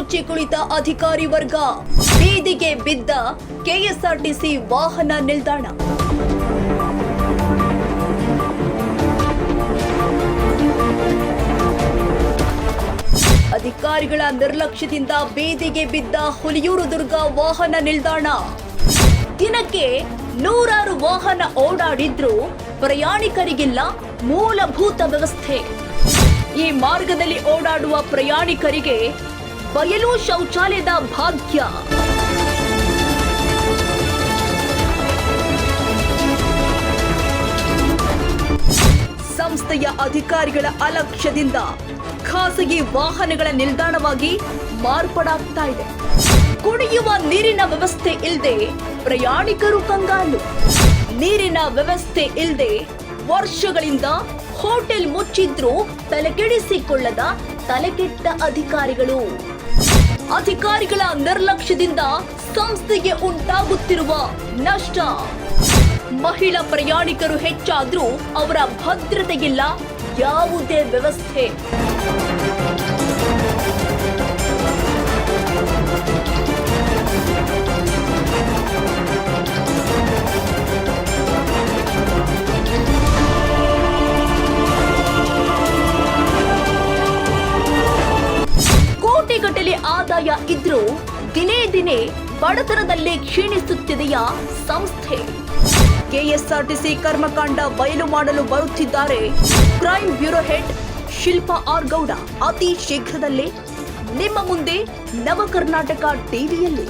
ಮುಚ್ಚಿ ಕುಳಿತ ಅಧಿಕಾರಿ ವರ್ಗ. ಬೀದಿಗೆ ಬಿದ್ದ ಕೆಎಸ್ಆರ್ಟಿಸಿ ವಾಹನ ನಿಲ್ದಾಣ. ಅಧಿಕಾರಿಗಳ ನಿರ್ಲಕ್ಷ್ಯದಿಂದ ಬೀದಿಗೆ ಬಿದ್ದ ಹುಲಿಯೂರು ದುರ್ಗ ವಾಹನ ನಿಲ್ದಾಣ. ದಿನಕ್ಕೆ ನೂರಾರು ವಾಹನ ಓಡಾಡಿದ್ರು ಪ್ರಯಾಣಿಕರಿಗಿಲ್ಲ ಮೂಲಭೂತ ವ್ಯವಸ್ಥೆ. ಈ ಮಾರ್ಗದಲ್ಲಿ ಓಡಾಡುವ ಪ್ರಯಾಣಿಕರಿಗೆ ಬಯಲು ಶೌಚಾಲಯದ ಭಾಗ್ಯ. ಸಂಸ್ಥೆಯ ಅಧಿಕಾರಿಗಳ ಅಲಕ್ಷ್ಯದಿಂದ ಖಾಸಗಿ ವಾಹನಗಳ ನಿಲ್ದಾಣವಾಗಿ ಮಾರ್ಪಾಡಾಗ್ತಾ ಇದೆ. ಕುಡಿಯುವ ನೀರಿನ ವ್ಯವಸ್ಥೆ ಇಲ್ಲದೆ ಪ್ರಯಾಣಿಕರು ಕಂಗಾಲು. ನೀರಿನ ವ್ಯವಸ್ಥೆ ಇಲ್ಲದೆ ವರ್ಷಗಳಿಂದ ಹೋಟೆಲ್ ಮುಚ್ಚಿದ್ರೂ ತಲೆಕೆಡಿಸಿಕೊಳ್ಳದ ತಲೆಕೆಟ್ಟ ಅಧಿಕಾರಿಗಳು. ಅಧಿಕಾರಿಗಳ ನಿರ್ಲಕ್ಷ್ಯದಿಂದ ಸಂಸ್ಥೆಗೆ ಉಂಟಾಗುತ್ತಿರುವ ನಷ್ಟ. ಮಹಿಳಾ ಪ್ರಯಾಣಿಕರು ಹೆಚ್ಚಾದ್ರೂ ಅವರ ಭದ್ರತೆಗಿಲ್ಲ ಯಾವುದೇ ವ್ಯವಸ್ಥೆ. ಕೋಟಿಗಟ್ಟಲೆ ಆದಾಯ ಇದ್ರೂ ದಿನೇ ದಿನೇ ಬಡತನದಲ್ಲಿ ಕ್ಷೀಣಿಸುತ್ತಿದೆಯಾ ಸಂಸ್ಥೆ? ಕೆಎಸ್ಆರ್ಟಿಸಿ ಕರ್ಮಕಾಂಡ ಬಯಲು ಮಾಡಲು ಬರುತ್ತಿದ್ದಾರೆ crime bureau head Shilpa R Gowda ಅತಿ ಶೀಘ್ರದಲ್ಲೇ ನಿಮ್ಮ ಮುಂದೆ ನವ ಕರ್ನಾಟಕ ಟಿವಿಯಲ್ಲಿ.